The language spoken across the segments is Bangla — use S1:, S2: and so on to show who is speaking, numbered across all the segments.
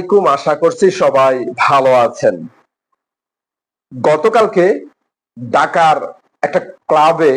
S1: আলাইকুম, আশা করছি সবাই ভালো আছেন। গতকালকে ঢাকার একটা ক্লাবে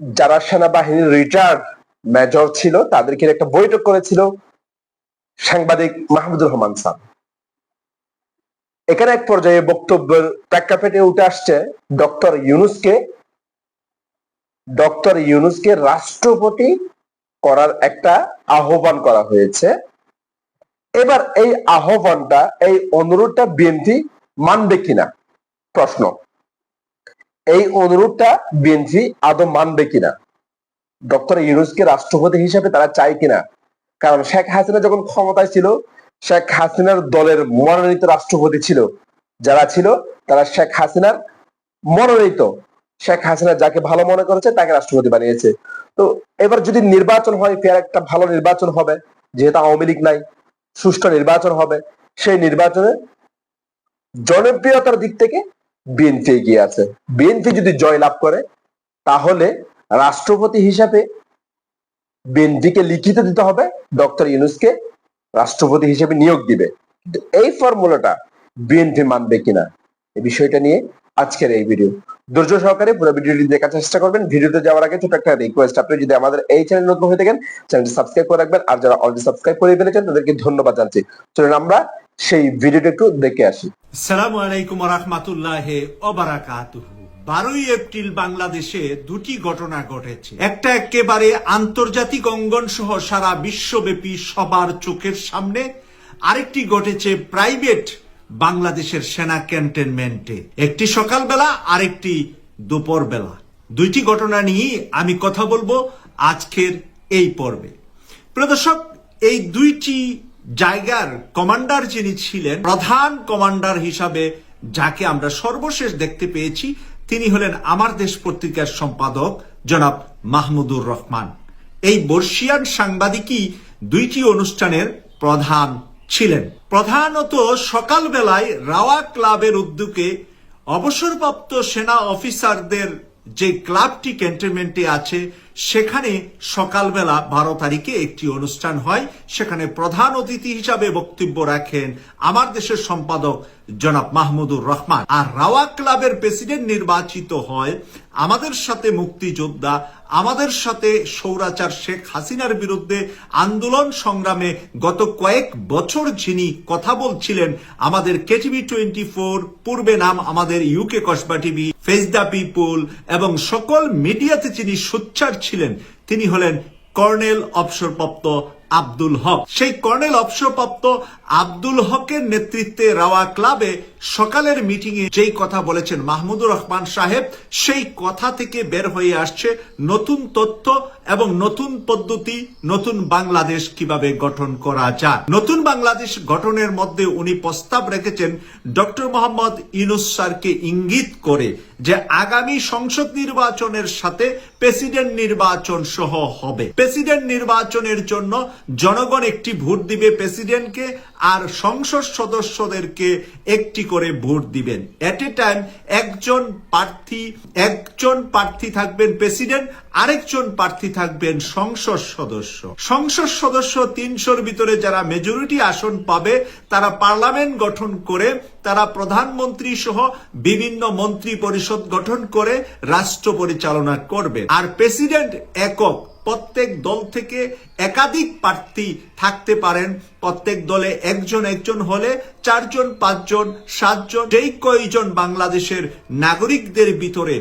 S1: যারা সেনাবাহিনীর রিটায়ার্ড মেজর ছিল, তাদেরকে একটা বৈঠক করেছিল সাংবাদিক মাহমুদুর রহমান স্যার এখানে এক পর্যায়ে বক্তব্যের প্রেক্ষাপটে উঠে আসছে ডক্টর ইউনুসকে। ডক্টর ইউনুসকে রাষ্ট্রপতি করার একটা আহ্বান করা হয়েছে। এবার এই আহ্বানটা, এই অনুরোধটা বিএনপি মানবে কিনা? প্রশ্ন। এই অনুরোধটা বিএনপি আদৌ মানবে কিনা? ডক্টর ইউনুসকে রাষ্ট্রপতি হিসেবে তারা চায় কিনা? কারণ শেখ হাসিনা যখন ক্ষমতায় ছিল, শেখ হাসিনার দলের মনোনীত রাষ্ট্রপতি ছিল। যারা ছিল, তারা শেখ হাসিনার মনোনীত। শেখ হাসিনা যাকে ভালো মনে করেছে, তাকে রাষ্ট্রপতি বানিয়েছে। তো এবার যদি নির্বাচন হয়, ফের একটা ভালো নির্বাচন হবে, যেহেতু আওয়ামী লীগ নাই। সুষ্ঠু নির্বাচন হবে। সেই নির্বাচনে জনপ্রিয়তার দিক থেকে বিএনপি এগিয়ে আছে। বিএনপি যদি জয় লাভ করে, তাহলে রাষ্ট্রপতি হিসাবে বিএনপিকে লিখিত দিতে হবে, ডক্টর ইউনুসকে রাষ্ট্রপতি হিসেবে নিয়োগ দিবে। এই ফর্মুলাটা বিএনপি মানবে কিনা এই বিষয়টা নিয়ে আজকের এই ভিডিও। ধৈর্য সহকারে পুরো ভিডিওটি দেখার চেষ্টা করবেন। ভিডিওতে যাওয়ার আগে ছোট একটা রিকোয়েস্ট আপনি যদি আমাদের এই চ্যানেল নতুন হয়ে থাকেন চ্যানেলটি সাবস্ক্রাইব করে রাখবেন। আর যারা অলরেডি সাবস্ক্রাইব করে ফেলেছেন, তাদেরকে ধন্যবাদ জানাচ্ছি। চলুন আমরা সেই ভিডিওটা একটু দেখে আসি।
S2: সালামু আলাইকুম রহমাতুল্লাহ অবারাকাতুহু বারোই এপ্রিল বাংলাদেশে দুটি ঘটনা ঘটেছে। একটা একেবারে আন্তর্জাতিক অঙ্গন সহ সারা বিশ্বব্যাপী সবার চোখের সামনে। আরেকটি ঘটেছে প্রাইভেট বাংলাদেশের সেনা ক্যান্টনমেন্টে। একটি সকালবেলা, আরেকটি দুপুরবেলা। দুইটি ঘটনা নিয়ে আমি কথা বলব আজকের এই পর্বে। প্রদর্শক এই দুইটি জায়গার কমান্ডার যিনি ছিলেন, প্রধান কমান্ডার হিসাবে যাকে আমরা সর্বশেষ দেখতে পেয়েছি, তিনি হলেন আমার দেশ পত্রিকার সম্পাদক জনাব মাহমুদুর রহমান। এই বর্ষিয়ান সাংবাদিকই দুইটি অনুষ্ঠানের প্রধান ছিলেন। প্রধানত সকালবেলায় রাওয়া ক্লাবের উদ্যোগে অবসরপ্রাপ্ত সেনা অফিসারদের যে ক্লাবটি ক্যান্টনমেন্টে আছে, সেখানে সকালবেলা বারো তারিখে একটি অনুষ্ঠান হয়। সেখানে প্রধান অতিথি হিসাবে বক্তব্য রাখেন আমার দেশের সম্পাদক জনাব মাহমুদুর রহমান। আর রাওয়া ক্লাবের প্রেসিডেন্ট নির্বাচিত হয় আমাদের সাথে মুক্তিযোদ্ধা, আমাদের সাথে সৌরাচার শেখ হাসিনার বিরুদ্ধে আন্দোলন সংগ্রামে গত কয়েক বছর যিনি কথা বলছিলেন, আমাদের কেটিভি টোয়েন্টি ফোর পূর্বে নাম আমাদের UK Kasba TV face the people এবং সকল মিডিয়াতে যিনি সোচ্চার ছিলেন, তিনি হলেন কর্নেল অবসরপ্রাপ্ত আব্দুল হক। সেই কর্নেল অবসরপ্রাপ্ত আব্দুল হকের নেতৃত্বে রাওয়া ক্লাবে সকালের মিটিং এ যেই কথা বলেছেন মাহমুদুর রহমান সাহেব, সেই কথা থেকে বের হয়ে আসছে নতুন তথ্য এবং নতুন পদ্ধতি, নতুন বাংলাদেশ কীভাবে গঠন করা যায়। নতুন বাংলাদেশ গঠনের মধ্যে উনি প্রস্তাব রেখেছেন ডক্টর মোহাম্মদ ইনুস স্যারকে ইঙ্গিত করে যে আগামী সংসদ নির্বাচনের সাথে প্রেসিডেন্ট নির্বাচন সহ হবে। প্রেসিডেন্ট নির্বাচনের জন্য জনগণ একটি ভোট দিবে প্রেসিডেন্টকে আর সংসদ সদস্যদেরকে একটি করে ভোট দিবেন। এট এ টাইম একজন প্রার্থী একজন প্রার্থী থাকবেন প্রেসিডেন্ট, আরেকজন প্রার্থী থাকবেন সংসদ সদস্য। সংসদ সদস্য তিনশোর ভিতরে যারা মেজরিটি আসন পাবে, তারা পার্লামেন্ট গঠন করে, তারা প্রধানমন্ত্রী সহ বিভিন্ন মন্ত্রী পরিষদ গঠন করে রাষ্ট্র পরিচালনা করবে। আর প্রেসিডেন্ট একক প্রত্যেক দল থেকে একাধিক প্রার্থী থাকতে পারেন। প্রত্যেক দলে একজন একজন হলে চারজন, পাঁচজন, সাতজন, যেই কয়জন বাংলাদেশের নাগরিকদের ভিতরে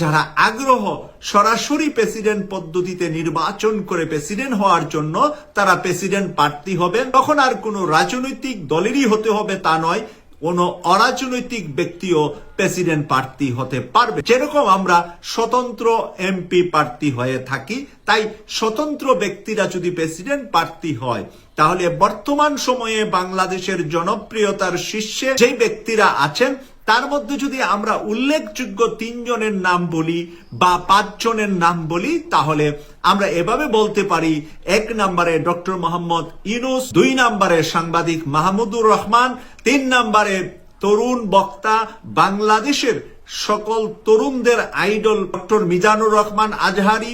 S2: যারা আগ্রহ সরাসরি প্রেসিডেন্ট পদ্ধতিতে নির্বাচন করে প্রেসিডেন্ট হওয়ার জন্য তারা প্রেসিডেন্ট প্রার্থী হবেন। তখন আর কোনো রাজনৈতিক দলেরই হতে হবে তা নয়। কোন অরাজনৈতিক ব্যক্তিও প্রেসিডেন্ট প্রার্থী হতে পারবে। যেরকম আমরা স্বতন্ত্র এমপি প্রার্থী হয়ে থাকি, তাই স্বতন্ত্র ব্যক্তিরা যদি প্রেসিডেন্ট প্রার্থী হয়, তাহলে বর্তমান সময়ে বাংলাদেশের জনপ্রিয়তার শীর্ষে যেই ব্যক্তিরা আছেন তার মধ্যে যদি আমরা উল্লেখযোগ্য তিনজনের নাম বলি বা পাঁচজনের নাম বলি, তাহলে আমরা এভাবে বলতে পারি, এক নম্বরে ডক্টর মোহাম্মদ ইনুস দুই নম্বরে সাংবাদিক মাহমুদুর রহমান, তিন নম্বরে তরুণ বক্তা বাংলাদেশের সকল তরুণদের আইডল ডক্টর মিজানুর রহমান আজহারি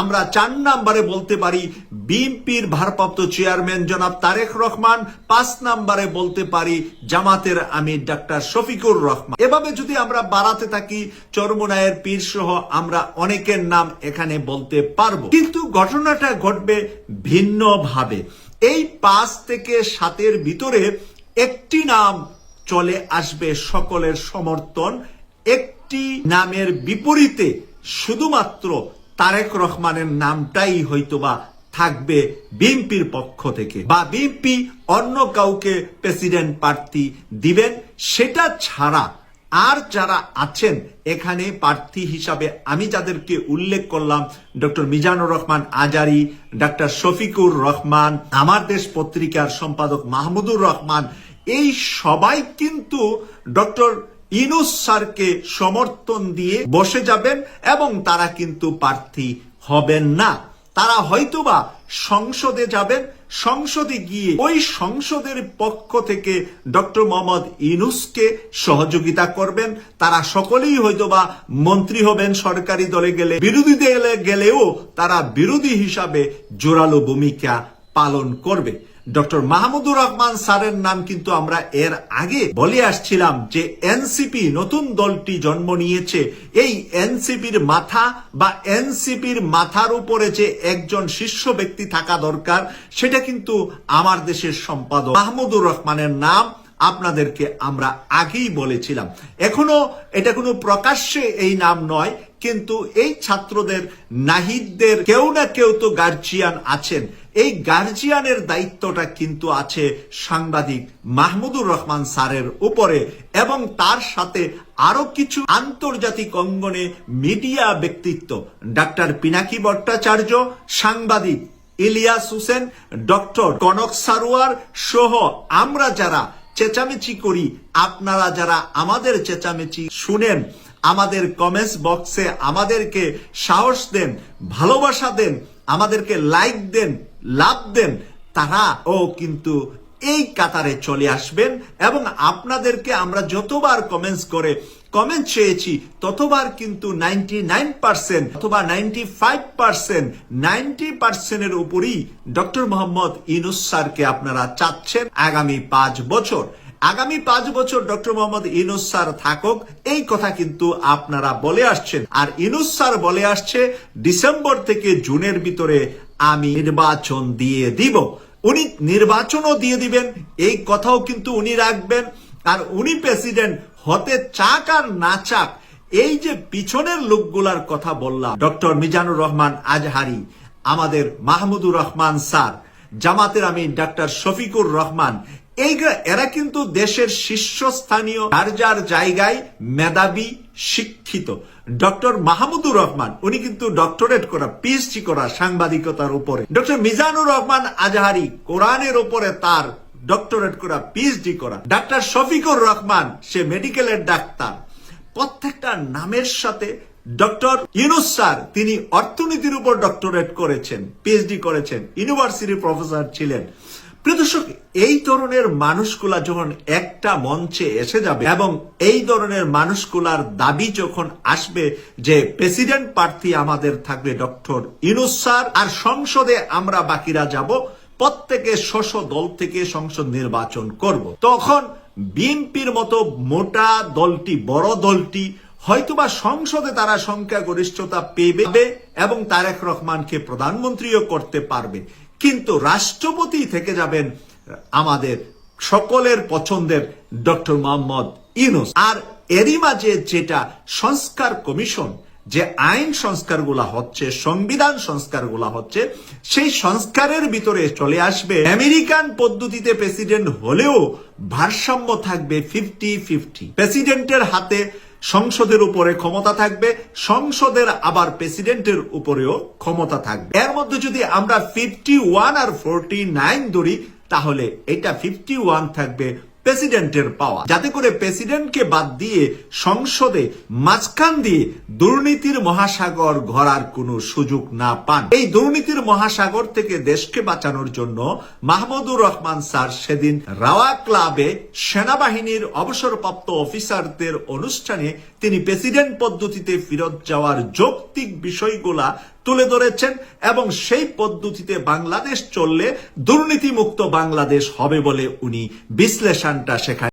S2: আমরা চার নাম্বারে বলতে পারি বিএনপির ভারপ্রাপ্ত চেয়ারম্যান জনাব তারেক রহমান, পাঁচ নাম্বারে বলতে পারি জামাতের আমির ডাক্তার শফিকুর রহমান। এভাবে যদি আমরা বাড়াতে থাকি, চরমনায়ের পীর সহ আমরা অনেকের নাম এখানে বলতে পারব। কিন্তু ঘটনাটা ঘটবে ভিন্নভাবে। এই পাঁচ থেকে সাতের ভিতরে একটি নাম চলে আসবে সকলের সমর্থন। একটি নামের বিপরীতে শুধুমাত্র তারেক রহমানের নামটাই হয়তোবা থাকবে বিএনপির পক্ষ থেকে। বা বিএনপি অন্য কাউকে প্রেসিডেন্ট প্রার্থী দিবেন, সেটা ছাড়া আর যারা আছেন, এখানে প্রার্থী হিসাবে আমি যাদেরকে উল্লেখ করলাম, ডক্টর মিজানুর রহমান আজারি, ডক্টর শফিকুর রহমান, আমার দেশ পত্রিকার সম্পাদক মাহমুদুর রহমান, এই সবাই কিন্তু ডক্টর ইনুস স্যারকে সমর্থন দিয়ে বসে যাবেন এবং তারা কিন্তু প্রার্থী হবেন না। তারা হয়তোবা সংসদে যাবেন, সংসদে গিয়ে ওই সংসদের পক্ষ থেকে ডক্টর মোহাম্মদ ইনুসকে সহযোগিতা করবেন। তারা সকলেই হয়তোবা মন্ত্রী হবেন সরকারি দলে গেলে। বিরোধী দলে গেলেও তারা বিরোধী হিসাবে জোরালো ভূমিকা পালন করবে। ডক্টর মাহমুদুর রহমান স্যারের নাম কিন্তু আমরা এর আগে বলে আসছিলাম যে এনসিপি নতুন দলটি জন্ম নিয়েছে। এই এনসিপির মাথা বা এনসিপির মাথার উপরে যে একজন শীর্ষ ব্যক্তি থাকা দরকার, সেটা কিন্তু আমার দেশের সম্পাদক মাহমুদুর রহমানের নাম আপনাদেরকে আমরা আগেই বলেছিলাম। এখনও এটা কোনো প্রকাশ্যে এই নাম নয়, কিন্তু এই ছাত্রদের, নাহিদদের কেউ না কেউ তো গার্জিয়ান আছেন। এই গার্জিয়ানের দায়িত্বটা কিন্তু আছে সাংবাদিক মাহমুদুর রহমান স্যারের উপরে এবং তার সাথে আরও কিছু আন্তর্জাতিক অঙ্গনে মিডিয়া ব্যক্তিত্ব। ডাক্তার পিনাকি ভট্টাচার্য, সাংবাদিক ইলিয়াস হোসেন, ডক্টর কনক সারোয়ার সহ আমরা যারা চেঁচামেচি করি। আপনারা যারা আমাদের চেঁচামেচি শুনেন, আমাদের কমেন্টস বক্সে আমাদেরকে সাহস দেন, ভালোবাসা দেন, আমাদেরকে লাইক দেন, লাভ দেন তারা ও কিন্তু এই কাতারে চলে আসবেন এবং আপনাদেরকে আমরা যতবার কমেন্টস করে কমেন্ট চেয়েছি, ততবার কিন্তু নাইনটি নাইন পার্সেন্ট, অথবা নাইনটি ফাইভ পার্সেন্ট, নাইনটি পার্সেন্টের উপরই ডক্টর মোহাম্মদ ইনুস স্যারকে আপনারা চাচ্ছেন আগামী পাঁচ বছর। আগামী পাঁচ বছর ডক্টর মোহাম্মদ ইনুস স্যার থাকুক, এই কথা কিন্তু আপনারা বলে আসছেন। আর ইনুস স্যার বলে আসছে, ডিসেম্বর থেকে জুনের ভিতরে আমি নির্বাচন দিয়ে দিব। উনি নির্বাচনও দিয়ে দিবেন, এই কথাও কিন্তু উনি রাখবেন। আর উনি প্রেসিডেন্ট হতে চাক আর না চাক, এই যে পিছনের লোকগুলার কথা বললাম। ডক্টর মিজানুর রহমান আজহারি, আমাদের মাহমুদুর রহমান স্যার, জামাতের আমির ডাক্তার শফিকুর রহমান, এই এরা কিন্তু দেশের শীর্ষস্থানীয়, যার যার জায়গায় মেধাবী, শিক্ষিত। ডক্টর মাহমুদুর রহমান, উনি কিন্তু ডক্টরেট করা পিএইচডি করা, সাংবাদিকতার উপরে। ডক্টর মিজানুর রহমান আজহারি, কোরআনের উপরে তার ডক্টরেট করা পিএইচডি করা। ডাক্তার শফিকুর রহমান, সে মেডিকেলের ডাক্তার। প্রত্যেকটা নামের সাথে ডক্টর ইউনুস স্যার, তিনি অর্থনীতির উপর ডক্টরেট করেছেন পিএইচডি করেছেন ইউনিভার্সিটির প্রফেসর ছিলেন। প্রিয় দর্শক, এই ধরনের মানুষগুলা যখন একটা মঞ্চে এসে যাবে এবং এই ধরনের মানুষগুলার দাবি যখন আসবে যে প্রেসিডেন্ট প্রার্থী আমাদের থাকবে ডক্টর ইনুস স্যার, আর সংসদে আমরা বাকিরা যাব প্রত্যেকে শস্য দল থেকে সংসদ নির্বাচন করব। তখন বিএনপির মতো মোটা দলটি, বড় দলটি হয়তোবা সংসদে তারা সংখ্যাগরিষ্ঠতা পেবে এবং তারেক রহমানকে প্রধানমন্ত্রীও করতে পারবে। কিন্তু রাষ্ট্রপতি থেকে যাবেন আমাদের সকলের পছন্দের ডক্টর মোহাম্মদ ইউনুস। আর এরই মাঝে যেটা সংস্কার কমিশন যে আইন সংস্কারগুলা হচ্ছে, সংবিধান সংস্কারগুলা হচ্ছে, সেই সংস্কারের ভিতরে চলে আসবে আমেরিকান পদ্ধতিতে প্রেসিডেন্ট হলেও ভারসাম্য থাকবে ফিফটি ফিফটি। প্রেসিডেন্টের হাতে সংসদের উপরে ক্ষমতা থাকবে, সংসদের আবার প্রেসিডেন্টের উপরেও ক্ষমতা থাকবে। এর মধ্যে যদি আমরা ফিফটি ওয়ান আর ফোরটি নাইন ধরি, তাহলে এটা ফিফটি ওয়ান থাকবে প্রেসিডেন্টের পাওয়া। যাতে করে প্রেসিডেন্টকে বাদ দিয়ে সংসদে মাঝখান দিয়ে দুর্নীতির মহাসাগর ঘরার কোনো সুযোগ না পান। এই দুর্নীতির মহাসাগর থেকে দেশকে বাঁচানোর জন্য মাহমুদুর রহমান স্যার সেদিন রাওয়া ক্লাবে সেনাবাহিনীর অবসরপ্রাপ্ত অফিসারদের অনুষ্ঠানে তিনি প্রেসিডেন্ট পদ্ধতিতে ফেরত যাওয়ার যৌক্তিক বিষয়গুলা তুলে ধরেছেন এবং সেই পদ্ধতিতে বাংলাদেশ চললে দুর্নীতিমুক্ত বাংলাদেশ হবে বলে উনি বিশ্লেষণটা শেখায়।